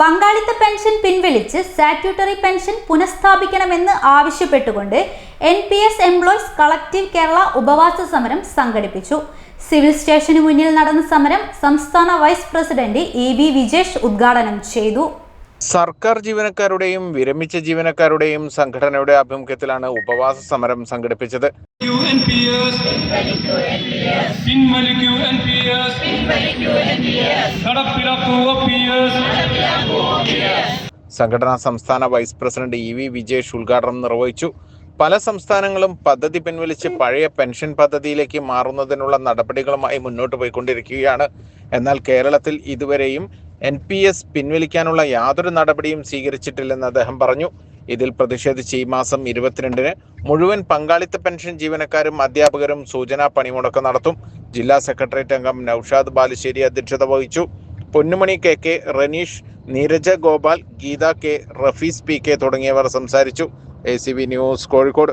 പങ്കാളിത്ത പെൻഷൻ പിൻവലിച്ച് statutory pension പുനഃസ്ഥാപിക്കണമെന്ന് ആവശ്യപ്പെട്ടുകൊണ്ട് N P S employees collective Kerala ഉപവാസ സമരം സംഘടിപ്പിച്ചു. സിവിൽ സ്റ്റേഷന് മുന്നിൽ നടന്ന സമരം സംസ്ഥാന vice president E V Vijesh ഉദ്ഘാടനം ചെയ്തു. സർക്കാർ ജീവനക്കാരുടെയും വിരമിച്ച ജീവനക്കാരുടെയും സംഘടനയുടെ ആഭിമുഖ്യത്തിലാണ് ഉപവാസ സമരം സംഘടിപ്പിച്ചത്. U N P S. പിൻവലിക്കൂ N P S. സംഘടനാ സംസ്ഥാന vice president E V Vijesh ഉദ്ഘാടനം നിർവഹിച്ചു. പല സംസ്ഥാനങ്ങളും പദ്ധതി പിൻവലിച്ച് പഴയ പെൻഷൻ പദ്ധതിയിലേക്ക് മാറുന്നതിനുള്ള നടപടികളുമായി മുന്നോട്ട് പോയിക്കൊണ്ടിരിക്കുകയാണ്. എന്നാൽ കേരളത്തിൽ ഇതുവരെയും എൻ പി എസ് പിൻവലിക്കാനുള്ള യാതൊരു നടപടിയും സ്വീകരിച്ചിട്ടില്ലെന്ന് അദ്ദേഹം പറഞ്ഞു. ഇതിൽ പ്രതിഷേധിച്ച് ഈ മാസം ഇരുപത്തിരണ്ടിന് മുഴുവൻ പങ്കാളിത്ത പെൻഷൻ ജീവനക്കാരും അധ്യാപകരും സൂചനാ പണിമുടക്കം നടത്തും. ജില്ലാ സെക്രട്ടേറിയറ്റ് അംഗം നൌഷാദ് ബാലുശ്ശേരി അധ്യക്ഷത വഹിച്ചു. Ponnumani K K Raneesh Neeraja Gopal Geetha K Rafees P K തുടങ്ങിയവർ സംസാരിച്ചു. A news Kozhikode.